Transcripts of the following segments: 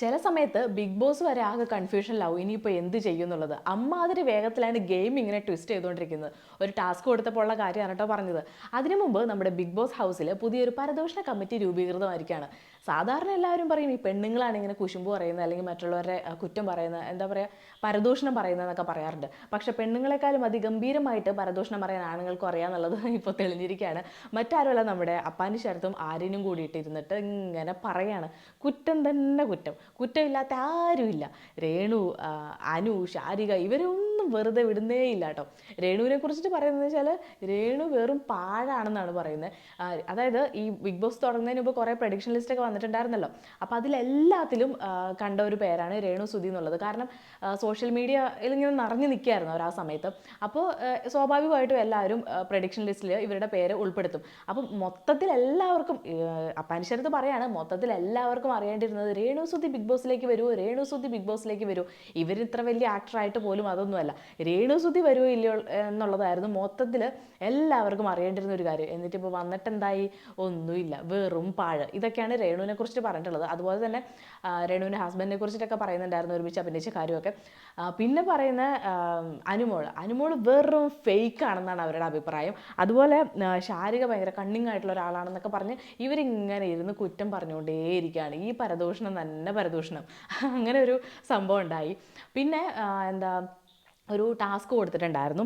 ചില സമയത്ത് big boss വരെ ആകെ കൺഫ്യൂഷനിലാവും ഇനിയിപ്പോൾ എന്ത് ചെയ്യും എന്നുള്ളത്. അമ്മാതിരി വേഗത്തിലാണ് ഗെയിം ഇങ്ങനെ ട്വിസ്റ്റ് ചെയ്തുകൊണ്ടിരിക്കുന്നത്. ഒരു ടാസ്ക് കൊടുത്തപ്പോൾ ഉള്ള കാര്യമാണ് കേട്ടോ പറഞ്ഞത്. അതിനു മുമ്പ് നമ്മുടെ ബിഗ് ബോസ് ഹൗസിൽ പുതിയൊരു പരദോഷണ കമ്മിറ്റി രൂപീകൃതമായിരിക്കുകയാണ്. സാധാരണ എല്ലാവരും പറയും ഈ പെണ്ണുങ്ങളാണ് ഇങ്ങനെ കുശുമ്പ് പറയുന്നത് അല്ലെങ്കിൽ മറ്റുള്ളവരെ കുറ്റം പറയുന്നത് എന്താ പറയുക പരദൂഷണം പറയുന്നതെന്നൊക്കെ പറയാറുണ്ട്. പക്ഷെ പെണ്ണുങ്ങളെക്കാളും അതിഗംഭീരമായിട്ട് പരദൂഷണം പറയാൻ ആണുങ്ങൾക്കും അറിയാമെന്നുള്ളത് ഇപ്പോൾ തെളിഞ്ഞിരിക്കുകയാണ്. മറ്റാരുമല്ല നമ്മുടെ അപ്പാനി ശരത്തും ആര്യനും കൂടിയിട്ട് ഇരുന്നിട്ട് ഇങ്ങനെ പറയാണ്. കുറ്റം തന്നെ കുറ്റം. കുറ്റമില്ലാത്ത ആരുമില്ല. രേണു അനു ശാരിക ഇവരൊന്നും വെറുതെ വിടുന്നേ ഇല്ല കേട്ടോ രേണുവിനെ കുറിച്ചിട്ട് പറയുന്നത് വെച്ചാൽ രേണു വെറും പാഴാണെന്നാണ് പറയുന്നത്. അതായത് ഈ ബിഗ് ബോസ് തുടങ്ങുന്നതിന് മുമ്പ് കുറേ പ്രഡിക്ഷൻ ലിസ്റ്റൊക്കെ വന്നിട്ടുണ്ടായിരുന്നല്ലോ. അപ്പോൾ അതിലെല്ലാത്തിലും കണ്ട ഒരു പേരാണ് രേണു സുധി എന്നുള്ളത്. കാരണം സോഷ്യൽ മീഡിയയിൽ ഇങ്ങനെ നിറഞ്ഞു നിൽക്കുകയായിരുന്നു അവർ ആ സമയത്ത്. അപ്പോൾ സ്വാഭാവികമായിട്ടും എല്ലാവരും പ്രഡിക്ഷൻ ലിസ്റ്റിൽ ഇവരുടെ പേര് ഉൾപ്പെടുത്തും. അപ്പം മൊത്തത്തിൽ എല്ലാവർക്കും അപ്പാനിശരത്ത് പറയാണ് മൊത്തത്തിൽ എല്ലാവർക്കും അറിയേണ്ടിയിരുന്നത് രേണു സുധി ബിഗ് ബോസിലേക്ക് വരുമോ രേണു സുധി ബിഗ് ബോസിലേക്ക് വരുമോ ഇവർ ഇത്ര വലിയ ആക്ടറായിട്ട് പോലും അതൊന്നുമല്ല. രേണു സുധി വരുമോ ഇല്ലയോ എന്നുള്ളതായിരുന്നു മൊത്തത്തിൽ എല്ലാവർക്കും അറിയേണ്ടിരുന്ന ഒരു കാര്യം. എന്നിട്ട് ഇപ്പോൾ വന്നിട്ട് എന്തായി ഒന്നുമില്ല. വെറും പാഴ്. ഇതൊക്കെയാണ് രേണുവിനെ കുറിച്ചിട്ട് പറഞ്ഞിട്ടുള്ളത്. അതുപോലെ തന്നെ രേണുവിന്റെ ഹസ്ബൻഡിനെ കുറിച്ചിട്ടൊക്കെ പറയുന്നുണ്ടായിരുന്നു ഒരുമിച്ച് അഭിനയിച്ച കാര്യമൊക്കെ. പിന്നെ പറയുന്ന അനുമോൾ അനുമോൾ വെറും ഫേക്ക് ആണെന്നാണ് അവരുടെ അഭിപ്രായം. അതുപോലെ ശാരിക ഭയങ്കര കണ്ണിങ് ആയിട്ടുള്ള ഒരാളാണെന്നൊക്കെ പറഞ്ഞ് ഇവരിങ്ങനെ ഇരുന്ന് കുറ്റം പറഞ്ഞുകൊണ്ടേയിരിക്കുകയാണ്. ഈ പരദൂഷണം തന്നെ പരദൂഷണം. അങ്ങനെ ഒരു സംഭവം ഉണ്ടായി. പിന്നെ എന്താ ഒരു ടാസ്ക് കൊടുത്തിട്ടുണ്ടായിരുന്നു.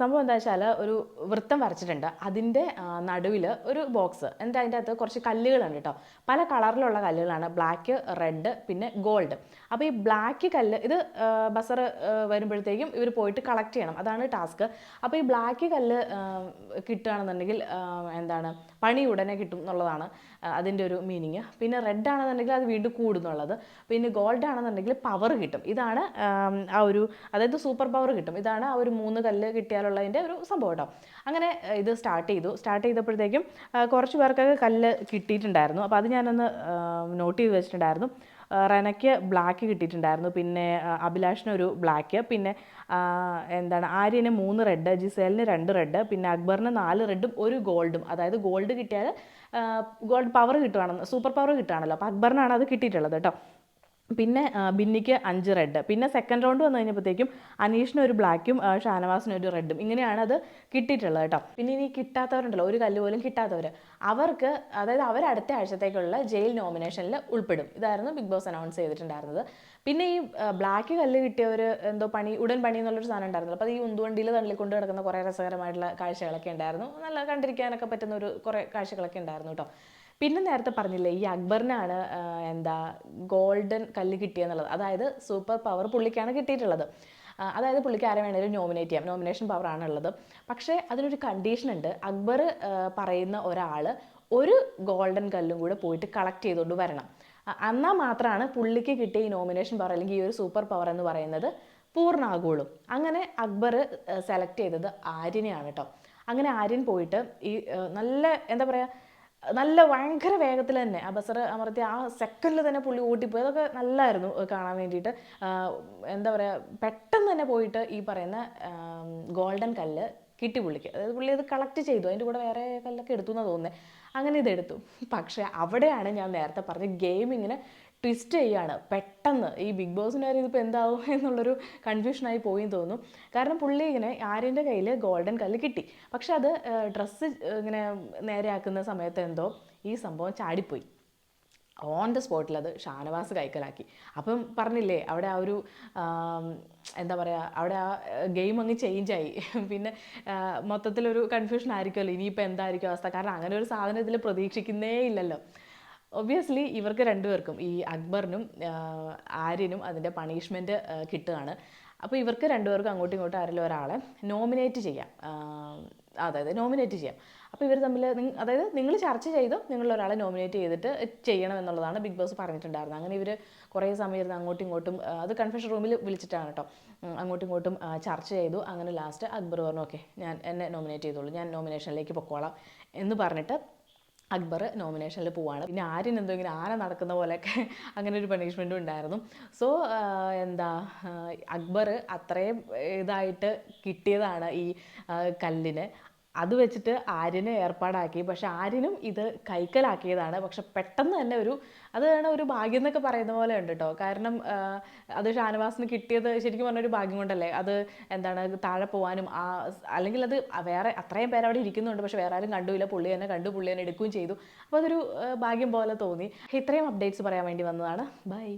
സംഭവം എന്താ വെച്ചാൽ ഒരു വൃത്തം വരച്ചിട്ടുണ്ട്. അതിന്റെ നടുവിൽ ഒരു ബോക്സ്. എന്നിട്ട് അതിന്റെ അകത്ത് കുറച്ച് കല്ലുകളുണ്ട് കേട്ടോ. പല കളറിലുള്ള കല്ലുകളാണ്. ബ്ലാക്ക് റെഡ് പിന്നെ ഗോൾഡ്. അപ്പോൾ ഈ ബ്ലാക്ക് കല്ല് ഇത് ബസർ വരുമ്പോഴത്തേക്കും ഇവർ പോയിട്ട് കളക്ട് ചെയ്യണം. അതാണ് ടാസ്ക്. അപ്പോൾ ഈ ബ്ലാക്ക് കല്ല് കിട്ടുകയാണെന്നുണ്ടെങ്കിൽ എന്താണ് പണി ഉടനെ കിട്ടും എന്നുള്ളതാണ് അതിന്റെ ഒരു മീനിങ്. പിന്നെ റെഡ് ആണെന്നുണ്ടെങ്കിൽ അത് വീണ്ടും കൂടുന്നുള്ളത് പിന്നെ ഗോൾഡ് ആണെന്നുണ്ടെങ്കിൽ പവർ കിട്ടും. ഇതാണ് ആ ഒരു അതായത് സൂപ്പർ പവർ കിട്ടും. ഇതാണ് ആ ഒരു മൂന്ന് കല്ല് കിട്ടിയാലുള്ളതിന്റെ ഒരു സംഭവം കേട്ടോ അങ്ങനെ ഇത് സ്റ്റാർട്ട് ചെയ്തു. സ്റ്റാർട്ട് ചെയ്തപ്പോഴത്തേക്കും കുറച്ച് പേർക്കൊക്കെ കല്ല് കിട്ടിയിട്ടുണ്ടായിരുന്നു. അപ്പോൾ അത് ഞാനൊന്ന് നോട്ട് ചെയ്ത് വെച്ചിട്ടുണ്ടായിരുന്നു. റനയ്ക്ക് ബ്ലാക്ക് കിട്ടിയിട്ടുണ്ടായിരുന്നു. പിന്നെ അഭിലാഷിന് ഒരു ബ്ലാക്ക് പിന്നെ എന്താണ് ആര്യന് മൂന്ന് റെഡ് ജിസേലിന് രണ്ട് റെഡ് പിന്നെ അക്ബറിന് നാല് റെഡും ഒരു ഗോൾഡും അതായത് ഗോൾഡ് കിട്ടിയാൽ ഗോൾഡ് പവർ കിട്ടുകയാണെന്ന് സൂപ്പർ പവർ കിട്ടുകയാണല്ലോ അപ്പോൾ അക്ബറിനാണ് അത് കിട്ടിയിട്ടുള്ളത് കേട്ടോ പിന്നെ ബിന്നിക്ക് അഞ്ച് റെഡ് പിന്നെ സെക്കൻഡ് റൗണ്ട് വന്നു കഴിഞ്ഞപ്പോഴത്തേക്കും അനീഷിന് ഒരു ബ്ലാക്കും ഷാനവാസിന് ഒരു റെഡും ഇങ്ങനെയാണ് അത് കിട്ടിയിട്ടുള്ളത് കേട്ടോ. പിന്നെ ഇനി കിട്ടാത്തവരുണ്ടല്ലോ ഒരു കല്ല് പോലും കിട്ടാത്തവർ അവർക്ക് അതായത് അവർ അടുത്ത ആഴ്ചത്തേക്കുള്ള ജയിൽ നോമിനേഷനിൽ ഉൾപ്പെടും. ഇതായിരുന്നു ബിഗ് ബോസ് അനൗൺസ് ചെയ്തിട്ടുണ്ടായിരുന്നത്. പിന്നെ ഈ ബ്ലാക്ക് കല്ല് കിട്ടിയവർ എന്തോ പണി ഉടൻ പണി എന്നുള്ളൊരു സാധനം ഉണ്ടായിരുന്നു അപ്പോൾ ഈ ഉന്തുവണ്ടിയിൽ തള്ളിക്കൊണ്ട് കിടക്കുന്ന കുറേ രസകരമായിട്ടുള്ള കാഴ്ചകളൊക്കെ ഉണ്ടായിരുന്നു. നല്ല കണ്ടിരിക്കാനൊക്കെ പറ്റുന്ന ഒരു കുറേ കാഴ്ചകളൊക്കെ ഉണ്ടായിരുന്നു കേട്ടോ. പിന്നെ നേരത്തെ പറഞ്ഞില്ലേ ഈ അക്ബറിനാണ് എന്താ ഗോൾഡൻ കല്ല് കിട്ടിയെന്നുള്ളത്. അതായത് സൂപ്പർ പവർ പുള്ളിക്കാണ് കിട്ടിയിട്ടുള്ളത്. അതായത് പുള്ളിക്ക് ആരെ വേണേലും നോമിനേറ്റ് ചെയ്യാം. നോമിനേഷൻ പവർ ആണുള്ളത്. പക്ഷേ അതിനൊരു കണ്ടീഷൻ ഉണ്ട്. അക്ബർ പറയുന്ന ഒരാൾ ഒരു ഗോൾഡൻ കല്ലും കൂടെ പോയിട്ട് കളക്ട് ചെയ്തുകൊണ്ട് വരണം. എന്നാൽ മാത്രമാണ് പുള്ളിക്ക് കിട്ടിയ ഈ നോമിനേഷൻ പവർ അല്ലെങ്കിൽ ഈ ഒരു സൂപ്പർ പവർ എന്ന് പറയുന്നത് പൂർണമാകുള്ളൂ അങ്ങനെ അക്ബർ സെലക്ട് ചെയ്തത് ആര്യനെയാണ് കേട്ടോ അങ്ങനെ ആര്യൻ പോയിട്ട് ഈ നല്ല എന്താ പറയുക നല്ല ഭയങ്കര വേഗത്തിൽ തന്നെ. ആ ബസർ അമർത്തി ആ സെക്കൻഡിൽ തന്നെ പുള്ളി ഓട്ടിപ്പോയി അതൊക്കെ നല്ലായിരുന്നു കാണാൻ വേണ്ടിയിട്ട്. എന്താ പറയുക പെട്ടെന്ന് തന്നെ പോയിട്ട് ഈ പറയുന്ന ഗോൾഡൻ കല്ല് കിട്ടി പുള്ളിക്ക്. അതായത് പുള്ളി അത് കളക്ട് ചെയ്തു. അതിന്റെ കൂടെ വേറെ കല്ലൊക്കെ എടുത്തു എന്നാണ് തോന്നുന്നത് അങ്ങനെ ഇതെടുത്തു പക്ഷേ അവിടെയാണ് ഞാൻ നേരത്തെ പറഞ്ഞ ഗെയിം ഇങ്ങനെ ട്വിസ്റ്റ് ചെയ്യാണ്. പെട്ടെന്ന് ഈ ബിഗ് വരെ ഇതിപ്പോൾ എന്താവും എന്നുള്ളൊരു കൺഫ്യൂഷനായി പോയി തോന്നുന്നു. കാരണം പുള്ളി ഇങ്ങനെ ആര്യന്റെ കയ്യിൽ ഗോൾഡൻ കല്ല് കിട്ടി. പക്ഷെ അത് ഡ്രസ്സ് ഇങ്ങനെ നേരെയാക്കുന്ന സമയത്ത് എന്തോ ഈ സംഭവം ചാടിപ്പോയി. ഓൺ ദ സ്പോട്ടിൽ അത് ഷാനവാസ് കൈക്കലാക്കി. അപ്പം പറഞ്ഞില്ലേ അവിടെ ആ ഒരു എന്താ പറയുക അവിടെ ആ ഗെയിം അങ്ങ് ചേഞ്ചായി പിന്നെ മൊത്തത്തിലൊരു കൺഫ്യൂഷൻ ആയിരിക്കുമല്ലോ ഇനിയിപ്പോൾ എന്തായിരിക്കും അവസ്ഥ? കാരണം അങ്ങനെ ഒരു സാധനം ഇതിൽ പ്രതീക്ഷിക്കുന്നേ ഇല്ലല്ലോ. ഒബ്വിയസ്ലി ഇവർക്ക് രണ്ടുപേർക്കും ഈ അക്ബറിനും ആര്യനും അതിന്റെ പണിഷ്മെന്റ് കിട്ടുകയാണ്. അപ്പോൾ ഇവർക്ക് രണ്ടുപേർക്കും അങ്ങോട്ടും ഇങ്ങോട്ടും ആരെങ്കിലും ഒരാളെ നോമിനേറ്റ് ചെയ്യാം. അതായത് നോമിനേറ്റ് ചെയ്യാം. അപ്പോൾ ഇവർ തമ്മിൽ അതായത് നിങ്ങൾ ചർച്ച ചെയ്തു നിങ്ങൾ ഒരാളെ നോമിനേറ്റ് ചെയ്തിട്ട് ചെയ്യണം എന്നുള്ളതാണ് ബിഗ് ബോസ് പറഞ്ഞിട്ടുണ്ടായിരുന്നത്. അങ്ങനെ ഇവർ കുറേ സമയം ഇരുന്ന് അങ്ങോട്ടും ഇങ്ങോട്ടും അത് കൺഫ്യൂഷൻ റൂമിൽ വിളിച്ചിട്ടാണ് കേട്ടോ അങ്ങോട്ടും ഇങ്ങോട്ടും ചർച്ച ചെയ്തു. അങ്ങനെ ലാസ്റ്റ് അക്ബർ പറഞ്ഞു ഓക്കെ ഞാൻ എന്നെ നോമിനേറ്റ് ചെയ്തോളൂ. ഞാൻ നോമിനേഷനിലേക്ക് പൊക്കോളാം എന്ന് പറഞ്ഞിട്ട് അക്ബർ നോമിനേഷനിൽ പോവാണ്. പിന്നെ ആര്യൻ എന്തോ ഇങ്ങനെ ആന നടക്കുന്ന പോലെയൊക്കെ അങ്ങനെ ഒരു പണിഷ്മെന്റും ഉണ്ടായിരുന്നു. സോ എന്താ അക്ബർ അത്രയും ഇതായിട്ട് കിട്ടിയതാണ് ഈ കല്ലിന്. അത് വെച്ചിട്ട് ആര്യനെ ഏർപ്പാടാക്കി. പക്ഷെ ആര്യനും ഇത് കൈക്കലാക്കിയതാണ്. പക്ഷെ പെട്ടെന്ന് തന്നെ ഒരു അതാണ് ഒരു ഭാഗ്യം എന്നൊക്കെ പറയുന്ന പോലെ ഉണ്ട് കേട്ടോ കാരണം അത് ഷാനവാസിന് കിട്ടിയത് ശരിക്കും പറഞ്ഞ ഒരു ഭാഗ്യം കൊണ്ടല്ലേ? അത് എന്താണ് താഴെ പോകാനും ആ അല്ലെങ്കിൽ അത് വേറെ അത്രയും പേര് അവിടെ ഇരിക്കുന്നുണ്ട്. പക്ഷെ വേറെ ആരും കണ്ടുമില്ല. പുള്ളി തന്നെ കണ്ടു പുള്ളി തന്നെ എടുക്കുകയും ചെയ്തു. അപ്പോൾ അതൊരു ഭാഗ്യം പോലെ തോന്നി. ഇത്രയും അപ്ഡേറ്റ്സ് പറയാൻ വേണ്ടി വന്നതാണ്. ബൈ.